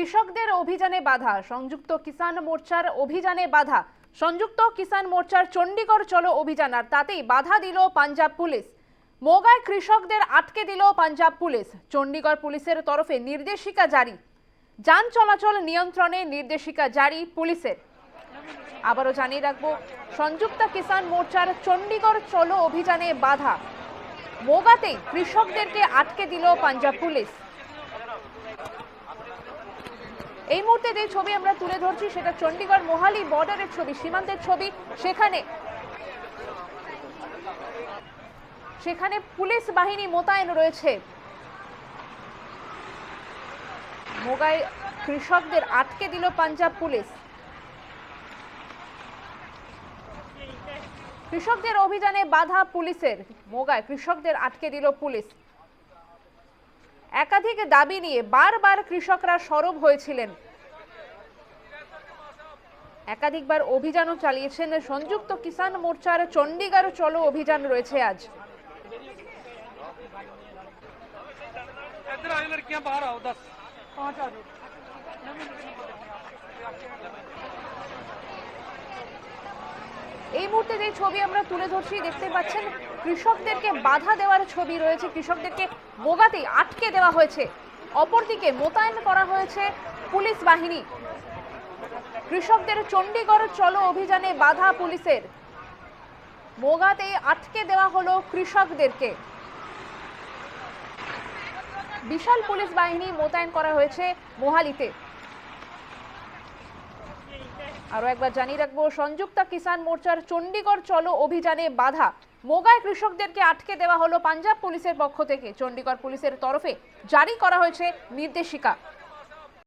কৃষকদের অভিযানে বাধা, সংযুক্ত কিষাণ মোর্চার অভিযানে বাধা। সংযুক্ত কিষাণ মোর্চার চণ্ডীগড় চলো অভিযান, আর তাতেই বাধা দিল পাঞ্জাব পুলিশ। মোগায় কৃষকদের আটকে দিল পাঞ্জাব পুলিশ। চণ্ডীগড় পুলিশের তরফে নির্দেশিকা জারি। যান চলাচল নিয়ন্ত্রণে নির্দেশিকা জারি পুলিশের। আবারও জানিয়ে রাখব, সংযুক্ত কিষাণ মোর্চার চণ্ডীগড় চলো অভিযানে বাধা। মোগাতেই কৃষকদেরকে আটকে দিল পাঞ্জাব পুলিশ। এই মুহূর্তে যে ছবি আমরা তুলে ধরছি সেটা চণ্ডীগড় মোহালি বর্ডারের ছবি, সীমান্তের ছবি। সেখানে সেখানে পুলিশ বাহিনী মোতায়েন রয়েছে। মোগায় কৃষকদের আটকে দিল পাঞ্জাব পুলিশ। কৃষকদের অভিযানে বাধা পুলিশের। মোগায় কৃষকদের আটকে দিল পুলিশ। একাধিক দাবি নিয়ে বারবার কৃষকরা সরব হয়েছিলেন একাধিকবার অভিযানও চালিয়েছেন সংযুক্ত কিষাণ মোর্চার চণ্ডীগড় চলো অভিযান রয়েছে আজ इधर आ जाओ लड़कियां बाहर आओ दस पाँच आ जाओ এই মুহূর্তে যে ছবি আমরা তুলে ধরছি দেখতে পাচ্ছেন, কৃষকদেরকে বাধা দেওয়ার ছবি রয়েছে। কৃষকদেরকে মোগাতেই আটকে দেওয়া হয়েছে। অপরদিকে মোতায়েন করা হয়েছে পুলিশ বাহিনী। কৃষকদের চণ্ডীগড় চলো অভিযানে বাধা পুলিশের। মোগাতে আটকে দেওয়া হলো কৃষকদেরকে। বিশাল পুলিশ বাহিনী মোতায়েন করা হয়েছে মোহালিতে। আরও একবার জানিয়ে রাখব, সংযুক্ত কিষাণ মোর্চার চণ্ডীগড় চলো অভিযানে বাধা। মোগায় কৃষকদেরকে আটকে দেওয়া হলো পাঞ্জাব পুলিশের পক্ষ থেকে। চণ্ডীগড় পুলিশের তরফে জারি করা হয়েছে নির্দেশিকা।